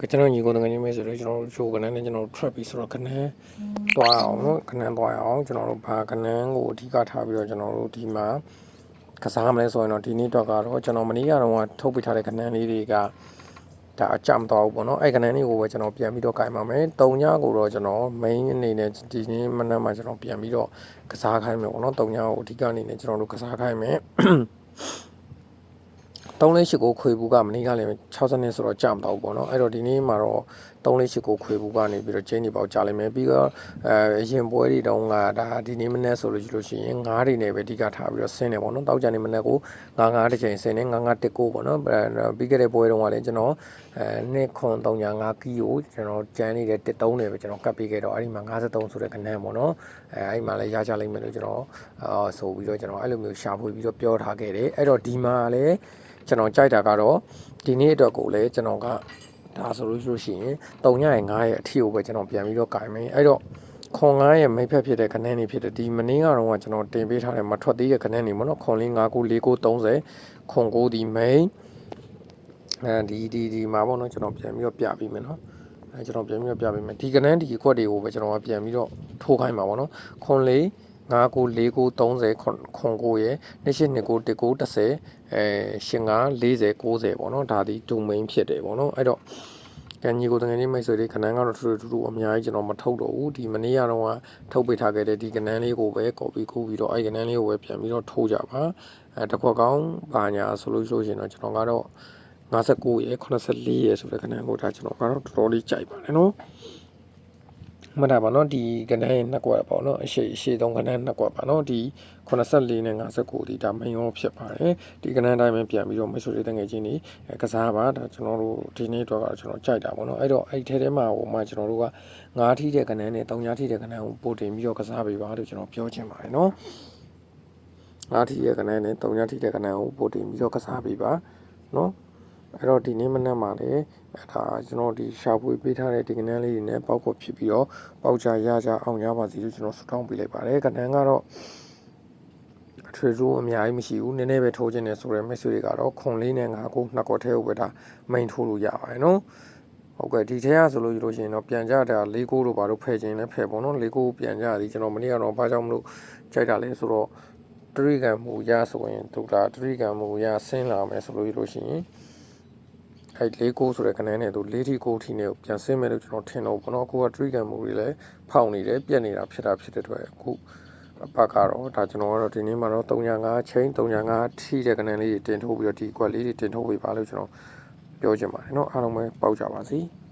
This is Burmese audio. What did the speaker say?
ကကျွန်တော်ညီကိုတကယ်ကြီးမဲဆိုတော့ကျွန်တော်တို့ချိုးကနန်းနဲ့ကျွန်တော်တို့ trap ပြီးဆိုတော့ကနန်းသွားအောင်နော်ကနန်းသွားအောင်ကျွန်တော်တို့ဘာကနန်းကိုအဓိကထားပြီးတော့ကျွန်တော်တို့ဒီမှာကစားမလဲဆိုရင်တော့ဒီနေ့တော့ကတော့ကျွန်တော်မနေ့ကတော့ထုတ်ပြထားတဲ့ကနန်းလေးတွေကဒါအကြမသွားဘူးပေါ့နော်အဲ့ကနန်းလေးကိုပဲကျွန်တော်ပြန်ပြီးတော့ကြိုင်ပါမယ်။တုံညကိုတော့ကျွန်တော် main အနေနဲ့ဒီနေ့မနက်မှာကျွန်တော်ပြန်ပြီးတော့ကစားခိုင်းမယ်ပေါ့နော်။တုံညကိုအဓိကအနေနဲ့ကျွန်တော်တို့ကစားခိုင်းမယ်။ 3လေးရှိကိုခွေဘူးကမနေ့ကလည်း60နှစ်ဆိုတော့ကြာမတော့ဘူးပေါ့နော်အဲ့တော့ဒီနေ့မှာတော့3လေးရှိကိုခွေဘူးကနေပြီးတော့ကျင်းနေပေါက်ကြာလိမ့်မယ်ပြီးတော့အဲအရင်ပွဲတွေတုန်းကဒါဒီနေ့မနေ့ဆိုလို့ရှိလို့ရှိရင်ငါးတွေနဲ့ပဲအဓိကထားပြီးတော့ဆင်းနေပေါ့နော်တောက်ကြနေမနေ့ကိုငါးငါးတစ်ချိန်ဆင်းနေငါးငါးတစ်ကိုပေါ့နော်အဲပြီးခဲ့တဲ့ပွဲတုန်းကလည်းကျွန်တော်အဲနှစ်ခွန်305ကီကိုကျွန်တော်ကျန်းနေတဲ့တစ်3နဲ့ပဲကျွန်တော်ကတ်ပေးခဲ့တော့အဲ့ဒီမှာ53ဆိုတဲ့ခဏန်းပေါ့နော်အဲအဲ့ဒီမှာလည်းရကြလိမ့်မယ်လို့ကျွန်တော်အာဆိုပြီးတော့ကျွန်တော်အဲ့လိုမျိုးရှာဖွေပြီးတော့ပြောထားခဲ့တယ်အဲ့တော့ဒီမှာလည်း ကျွန်တော်ကြိုက်တာကတော့ဒီနေ့အတွက်ကိုလည်းကျွန်တော်ကဒါဆိုလို့ရှိလို့ရှိရင်3ရက်9ရက်အထီကိုပဲကျွန်တော်ပြန်ပြီးတော့ကင်မယ်အဲ့တော့ခွန်9ရဲ့မိတ်ဖက်ဖြစ်တဲ့ခန်းနေဖြစ်တဲ့ဒီမင်းကတော့ကကျွန်တော်တင်ပေးထားတဲ့မထွက်သေးတဲ့ခန်းနေပေါ့နော်ခွန်လေး9 9 4 9 30ခွန်9ဒီမိန်အဲဒီဒီဒီမှာပေါ့နော်ကျွန်တော်ပြန်ပြီးတော့ပြပေးမယ်နော်အဲကျွန်တော်ပြန်ပြီးတော့ပြပေးမယ်ဒီကနန်းဒီခွက်တွေကိုပဲကျွန်တော်ကပြန်ပြီးတော့ထိုးခိုင်းမှာပေါ့နော်ခွန်လေး9 9 4 9 30ခွန်ခွန်9ရဲ့28 29 19 10အဲ85 40 90ပေါ့နော်ဒါဒီ domain ဖြစ်တယ်ပေါ့နော်အဲ့တော့ကန်ကြီးကိုတကယ်ကြီးမိတ်ဆွေတွေခဏန်းကတော့ထူထူထူအများကြီးကျွန်တော်မထုတ်တော့ဘူးဒီမနေ့ကတော့ထုတ်ပေးထားခဲ့တဲ့ဒီကနန်းလေးကိုပဲ copy ကူးပြီးတော့အဲ့ကနန်းလေးကိုပဲပြန်ပြီးတော့ထိုးကြပါအဲတစ်ခွက်ကောင်းပါညာဆိုလို့ဆိုရှင်တော့ကျွန်တော်ကတော့59ရယ်84ရယ်ဆိုတဲ့ခဏန်းကိုဒါကျွန်တော်ကတော့တော်တော်လေးကြိုက်ပါတယ်နော် မှတ်တာပါနော်ဒီကနန်းရဲ့နှစ်ကွက်ပေါ့နော်အရှိအရှိသုံးကနန်းနှစ်ကွက်ပါနော်ဒီ84နဲ့59ဒီဒါမိန်ရောဖြစ်ပါတယ်ဒီကနန်းတိုင်းပဲပြန်ပြီးတော့မိတ်ဆွေတွေတငယ်ချင်းတွေအဲကစားပါဒါကျွန်တော်တို့ဒီနေ့တော့ကျွန်တော်ကြိုက်တာပေါ့နော်အဲ့တော့အဲ့ထဲထဲမှာဟိုမှာကျွန်တော်တို့က9ထီးတဲ့ကနန်းနဲ့3ထီးတဲ့ကနန်းကိုပို့တင်ပြီးတော့ကစားပေးပါလို့ကျွန်တော်ပြောချင်ပါတယ်နော်9ထီးတဲ့ကနန်းနဲ့3ထီးတဲ့ကနန်းကိုပို့တင်ပြီးတော့ကစားပေးပါနော် အဲ့တော့ဒီနေ့မနက်မှာလည်းအဲဒါကျွန်တော်ဒီရှာဖွေပေးထားတဲ့ဒီကနန်းလေးတွေနဲ့ပေါက်ဖို့ဖြစ်ပြီးတော့ပေါက်ချရကြအောင်ရပါစီလို့ကျွန်တော်ဆုတောင်းပေးလိုက်ပါတယ်ကနန်းကတော့အထွေထူးအများကြီးမရှိဘူးနည်းနည်းပဲထိုးခြင်းနဲ့ဆိုရဲမက်ဆေ့တွေကတော့ခွန်လေးနဲ့ငါကိုနှစ်ကော်ထဲကိုပဲဒါမိန်ထိုးလို့ရပါတယ်နော်ဟုတ်ကဲ့ဒီထဲကဆိုလို့ရလို့ရှိရင်တော့ပြန်ကြတာ၄ကိုတို့ဘာလို့ဖယ်ခြင်းလဲဖယ်ပေါ့နော်၄ကိုပြန်ကြသည်ကျွန်တော်မနေ့ကတော့ဘာကြောင့်မလို့ကြိုက်တာလဲဆိုတော့တရိကံမူရဆိုရင်သူကတရိကံမူရဆင်းလာမယ်ဆိုလို့ရလို့ရှိရင် အဲ့လေးကိုဆိုတဲ့ခဏနဲ့သူလေးထီကိုထီနဲ့ပြန်ဆင်းမယ်လို့ကျွန်တော်ထင်တော့ဘောနော်ကိုက trigger မူတွေလည်းဖောက်နေတယ်ပြက်နေတာဖြစ်တာဖြစ်တဲ့အတွက်အခုအပတ်ကတော့ဒါကျွန်တော်ကတော့ဒီနေ့မှာတော့305ချိန်305ထီတဲ့ခဏလေးတွေတင်ထိုးပြီးတော့ဒီကွက်လေးတွေတင်ထိုးပေးပါလို့ကျွန်တော်ပြောချင်ပါတယ်เนาะအားလုံးပဲပေါက်ကြပါစေ။